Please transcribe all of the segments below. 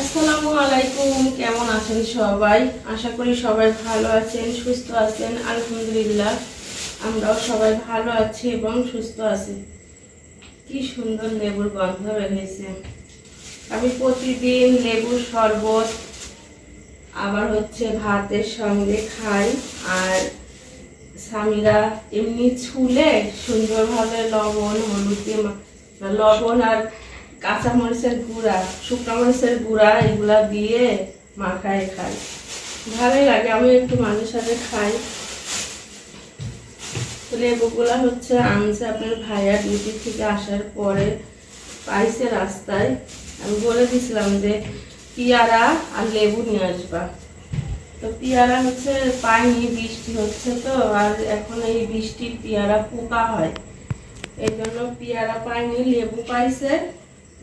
আসসালামু আলাইকুম, কেমন আছেন সবাই? আশা করি সবাই ভালো আছেন, সুস্থ আছেন, আলহামদুলিল্লাহ। আমরাও সবাই ভালো আছি এবং সুস্থ আছি। কি সুন্দর লেবুর গন্ধ বেরিয়েছে আমি প্রতিদিন লেবুর শরবত আবার হচ্ছে ভাতের সঙ্গে খাই, আর স্বামীরা এমনি ছুলে সুন্দরভাবে লবণ, হলুদ লবণ আর কাঁচা মরিচের গুঁড়া শুকনো মরিচের গুঁড়া এগুলা দিয়ে মাখায় খাই। ভালোই লাগে আমি একটু মাঝে সাথে খাই। লেবুগুলা হচ্ছে আনছে আপনার ভাইয়া ডিউটি থেকে আসার পরে, পাইছে রাস্তায়। আমি বলে দিছিলাম যে, পিয়ারা আর লেবু নিয়ে আসবা। তো পেয়ারা হচ্ছে পাইনি, বৃষ্টি হচ্ছে তো, আর এখন এই বৃষ্টির পেয়ারা পোকা হয়। এই জন্য পেয়ারা পাইনি, লেবু পাইছে।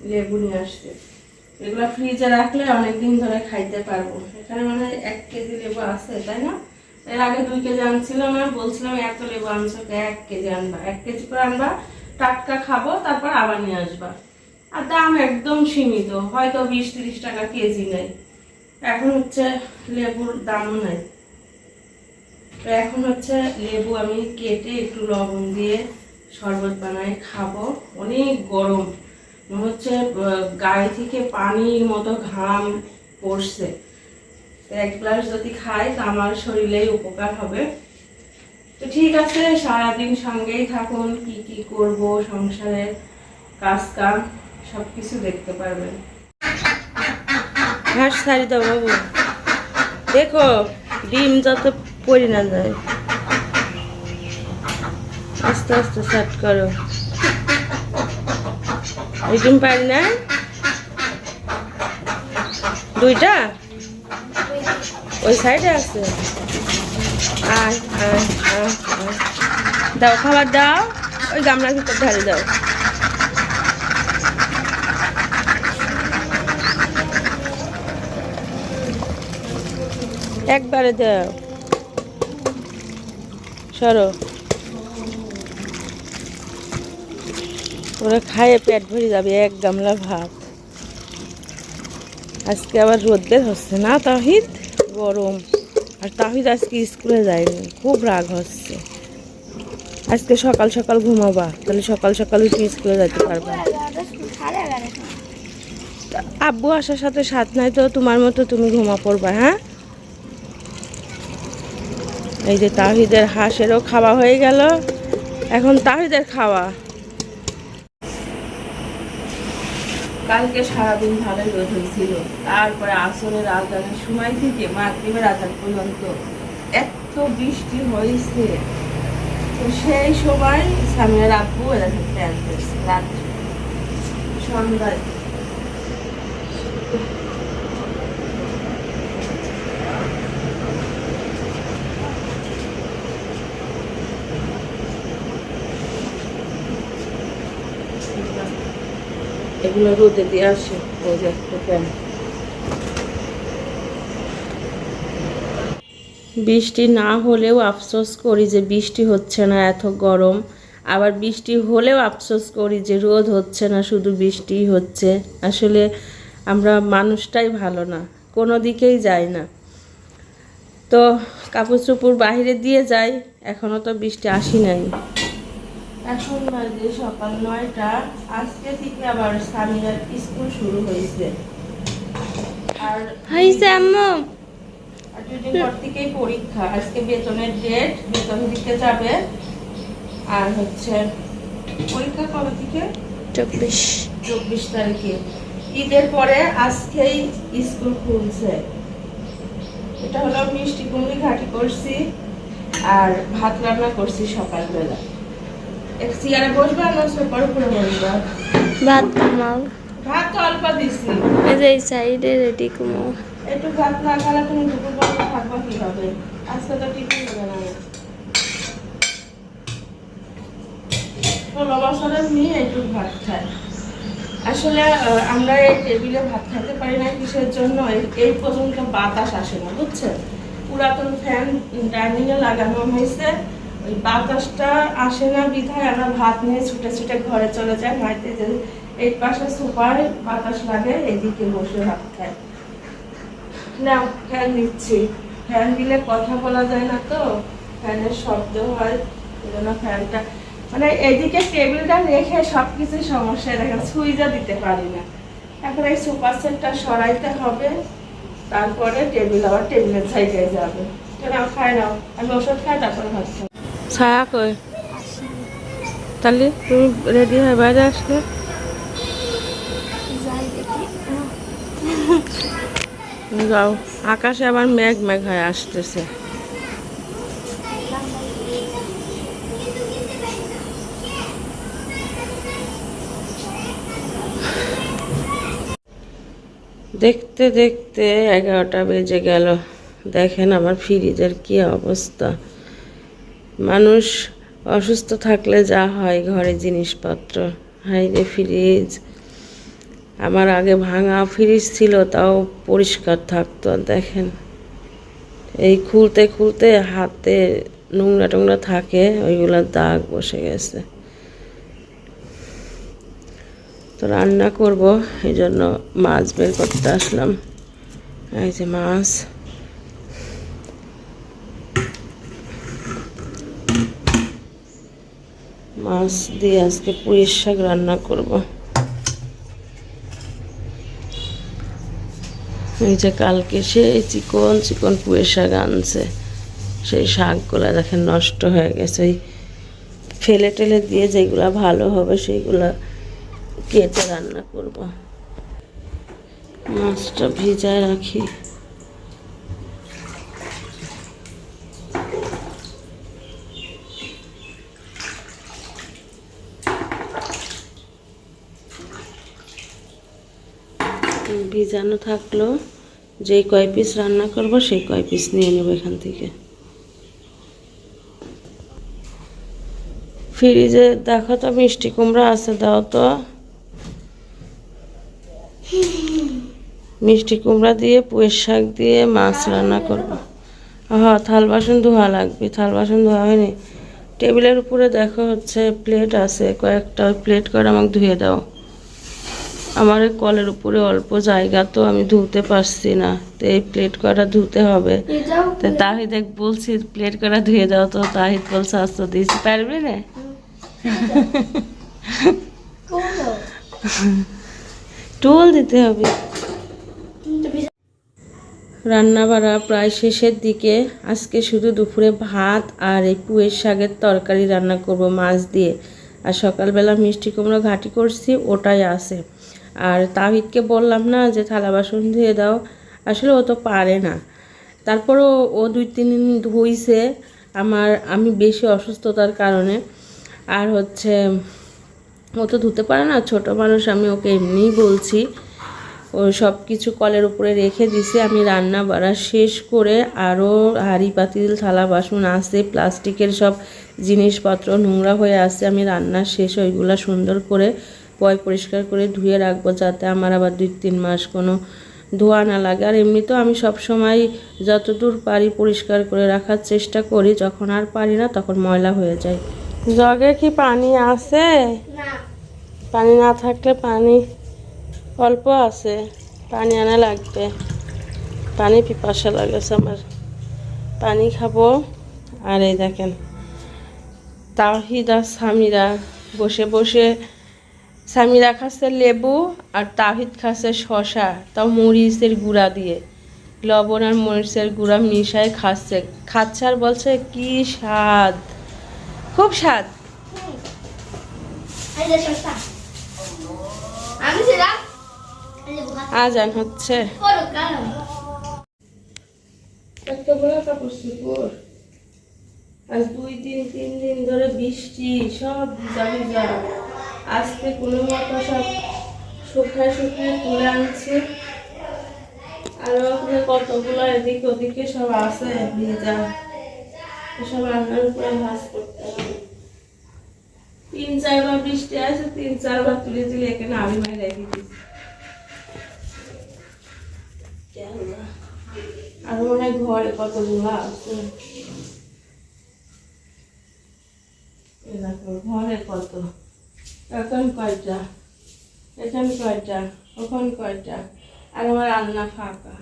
লেবু নিয়ে আসছে এগুলো ফ্রিজে রাখলে অনেকদিন ধরে খাইতে পারব। এখানে মানে এক কেজি লেবু আছে, তাই না? আগে দুই কেজি আনছিলাম আর বলছিলাম এত লেবু আনছো এক কেজি আনবা। এক কেজি করে আনবা, টাটকা খাব, তারপর আবার নিয়ে আসবা। আর দাম একদম সীমিত, হয়তো বিশ তিরিশ টাকা কেজি নেই। এখন হচ্ছে লেবুর দামও নাই। তো এখন হচ্ছে লেবু আমি কেটে একটু লবণ দিয়ে শরবত বানাই খাব। অনেক গরম। হচ্ছে গায়ে থেকে পানির মতো ঘাম পড়ছে। এক গ্লাস যদি খাই, তো আমার শরীরেই উপকার হবে। তো ঠিক আছে, সারাদিন সঙ্গেই থাকুন, কি কি করব সংসারের কাজ কাম সব কিছু দেখতে পারবেন। ঘাস ছাড়ি দাও বাবু। দেখো, ডিম যত পরি না যায়। আস্তে আস্তে সেট করো। ডিম পারি না? দুইটা? ওই সাইডে আছে। আয়। দাও খাবার দাও, ওই গামলার ভিতর ঢালি দাও। একবারে দাও। সরো। ওরা খায়ে পেট ভরে যাবে, এক গামলা ভাত। আজকে আবার রোদ্দের হচ্ছে না তাহিদ? গরম। আর তাহিদ আজকে স্কুলে যায়নি, খুব রাগ হচ্ছে। আজকে সকাল সকাল ঘুমাবা, তাহলে সকাল সকাল উঠে স্কুলে যেতে পারবা। আব্বু আসার সাথে সাথ নাই তো তোমার মতো তুমি ঘুমা পড়বা হ্যাঁ? এই যে তাহিদের হাঁসেরও খাওয়া হয়ে গেল। এখন তাহিদের খাওয়া। কালকে সারাদিন ভালোই রোদ হয়েছিল। তারপরে আসরের আজানের সময় থেকে মাতৃমের আজান পর্যন্ত এত বৃষ্টি হয়েছে। তো সেই সময় স্বামীর আব্বু এরা প্ল্যান করেছে রাত্রে। সন্ধ্যায়। এগুলো রোদে দিয়ে আসে বৃষ্টি না হলেও আফসোস করি যে বৃষ্টি হচ্ছে না এত গরম। আবার বৃষ্টি হলেও আফসোস করি যে রোদ হচ্ছে না, শুধু বৃষ্টিই হচ্ছে। আসলে আমরা মানুষটাই ভালো না, কোনো দিকেই যাই না। তো কাপড় চোপড় বাইরে দিয়ে যাই এখনও তো বৃষ্টি আসি নাই। এখন বাজে সকাল নয়টা। আজকে থেকে আবার স্বামীর স্কুল শুরু হয়েছে। আর হয়েছে আম্মু আর দুদিন পর থেকেই পরীক্ষা। আজকে বেতনের ডেট বেতন দিতে যাবে। আর হচ্ছে পরীক্ষা কবে থেকে? চব্বিশ। চব্বিশ তারিখে। ঈদের পরে আজকেই স্কুল খুলছে। এটা হলো মিষ্টি কুমড়ি ঘাটি করছি। আর ভাত রান্না করছি সকালবেলা। বসবা না বসবা ভাত কামাও ভাত তো অল্প দিছি। এই যে সাইডে রেডি কুমো। একটু ভাত না খালে তুমি দুপুর পর্যন্ত থাকবা কীভাবে? আজকে তো টিফিন দেবে না। ষোলো বছরের মেয়ে একটু ভাত খায়। আসলে আমরা এই টেবিলে ভাত খাইতে পারি না কিসের জন্য? এই- পর্যন্ত বাতাস আসে না বুঝছেন? পুরাতন ফ্যান ডাইনিং এ লাগানো হয়েছে। বাতাসটা আসে না বিধায় আমরা ভাত নিয়ে ছুটে ছুটে ঘরে চলে যাই। যে এই পাশে বাতাস লাগে এদিকে বসে ভাত নাও ফ্যান দিচ্ছি ফ্যান দিলে কথা বলা যায় না তো ফ্যানের শব্দ হয় ফ্যানটা মানে এদিকে টেবিলটা রেখে সব কিছু সমস্যা দেখেন সুইচও দিতে পারি না। এখন এই সুপার সেটটা সরাইতে হবে তারপরে টেবিল আবার টেবিলের সাইডে যাবে। নাও খাই নাও আমি ওষুধ খাই তারপরে খাই ছায়া কই তাহলে তুমি রেডি হয়ে বাইরে আসলে? যাও। আকাশে আবার মেঘ মেঘ হয়ে আসতেছে। দেখতে দেখতে এগারোটা বেজে গেল। দেখেন আমার ফ্রিজের কি অবস্থা। মানুষ অসুস্থ থাকলে যা হয় ঘরে জিনিসপত্র। হাই রে ফ্রিজ। আমার আগে ভাঙা ফ্রিজ ছিল, তাও পরিষ্কার থাকতো দেখেন। এই খুলতে খুলতে হাতে নোংরা টোংরা থাকে ওইগুলোর দাগ বসে গেছে। তো রান্না করব এই জন্য মাছ বের করতে আসলাম। এই যে মাছ। মাছ দিয়ে আজকে পুঁইয়ের শাক রান্না করব। এই যে কালকে সে চিকন চিকন পুঁয়ের শাক আনছে, সেই শাকগুলো দেখেন নষ্ট হয়ে গেছে। ওই ফেলে টেলে দিয়ে যেগুলো ভালো হবে সেইগুলা কেটে রান্না করব। মাছটা ভিজায় রাখি। ভিজানো থাকল, যেই কয় পিস রান্না করব সেই কয় পিস নিয়ে নেব এখান থেকে। ফ্রিজে দেখো তো মিষ্টি কুমড়া আছে, দাও তো। মিষ্টি কুমড়া দিয়ে পুঁয়ের শাক দিয়ে মাছ রান্না করব। হ্যাঁ থাল বাসন ধোয়া লাগবে, থাল বাসন ধোয়া হয়নি। টেবিলের উপরে দেখো হচ্ছে প্লেট আছে, কয়েকটা প্লেট করে আমাকে ধুয়ে দাও। আমার এই কলের উপরে অল্প জায়গা তো আমি ধুতে পারছি না। তো এই প্লেট কটা ধুতে হবে। তো তাহিদ এক বলছি প্লেট কটা ধুয়ে দাও তো। তাহিদ বলছে আস্তে দিয়েছি। পারবে না? টুল দিতে হবে। রান্না বাড়া প্রায় শেষের দিকে। আজকে শুধু দুপুরে ভাত আর এই পুয়ের শাকের তরকারি রান্না করব মাছ দিয়ে। আর সকালবেলা মিষ্টি কুমড়ো ঘাটি করছি ওটাই আছে। আর তাহিদকে বললাম না যে, থালা বাসন ধুয়ে দাও। আসলে ও তো পারে না। তারপরও ও দুই, তিন দিন ধুইছে। আমার, আমি বেশি অসুস্থতার কারণে। আর হচ্ছে, ও তো ধুতে পারে না, ছোট মানুষ, আমি ওকে এমনিই বলছি। ও সব কিছু কলের উপরে রেখে দিছে। আমি রান্না বাড়া শেষ করে আরও হাঁড়ি, পাতিল, থালা বাসন আছে, প্লাস্টিকের সব জিনিসপত্র নোংরা হয়ে আছে। আমি রান্না শেষ, ওইগুলো সুন্দর করে পয় পরিষ্কার করে ধুয়ে রাখব যাতে আমার আবার দুই তিন মাস কোনো ধোয়া না লাগে। আর এমনিতেও আমি সব সময় যতদূর পারি পরিষ্কার করে রাখার চেষ্টা করি যখন আর পারি না তখন ময়লা হয়ে যায়। জগে কি পানি আছে? পানি না থাকলে পানি অল্প আছে পানি আনা লাগবে। পানি পিপাসা লাগেছে আমার। পানি খাব। আর এই দেখেন তাহিদ আর সামিরা বসে বসে সামিরা খাচ্ছে লেবু আর তাহিদ খাচ্ছে শশা তাও মরিচের গুঁড়া দিয়ে। লবণ আর মরিচের গুঁড়া মিশায় খাচ্ছে। খাচ্ছে আর বলছে কি স্বাদ! খুব স্বাদ। আজান হচ্ছে। আজ দুই দিন তিন দিন ধরে বৃষ্টি সব ভিজা ভিজা। আজকে কোনো মতো সব শুকায় শুকায় তুলে আনছে। আরও ওখানে কতগুলো এদিক ওদিকে সব আছে ভিজা সব রান্নার উপরে ভাজ করতে তিন চারবার বৃষ্টি আছে, তিন চারবার তুলে তুলে এখানে আমি মাই রেখে দিচ্ছি আর মনে হয় ঘরে কতগুলো আছে। ঘরে কত। এখন কয়টা? এখন কয়টা? ওখান কয়টা? আর আমার আলনা ফাঁকা।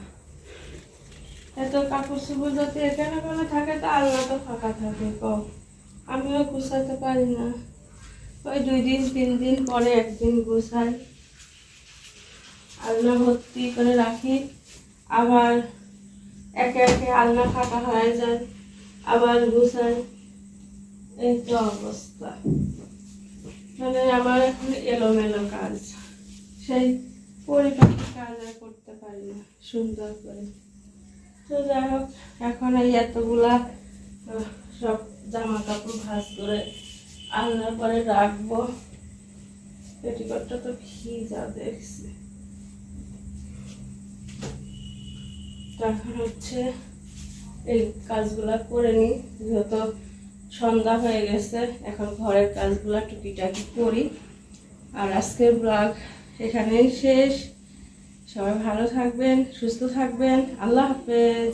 এত কাপড় চোপড় যাতে এখানে কোনো থাকে, তো আলনা তো ফাঁকা থাকে কম আমিও গুছাতে পারি না। ওই দুই দিন, তিন দিন পরে একদিন গুছাই। আলনা ভর্তি করে রাখি। আবার একে একে আলনা ফাঁকা হয়ে যায়। আবার গুছাই। এই তো অবস্থা। মানে আমার এখন এলোমেলো কাজ। সেই পরিপাটি কাজ আর করতে পারি না, সুন্দর করে। তো যাই হোক, এখন এই এতগুলা সব জামা কাপড় ভাঁজ করে আলনার পরে রাখব। পেটিকোটটা তো ভিজা দেখছি। এখন হচ্ছে এই কাজগুলা করে নিই, যেহেতু সন্ধ্যা হয়ে গেছে, এখন ঘরের কাজগুলো টুকিটাকি করি। আর আজকের ব্লগ এখানেই শেষ। সবাই ভালো থাকবেন, সুস্থ থাকবেন। আল্লাহ হাফেজ।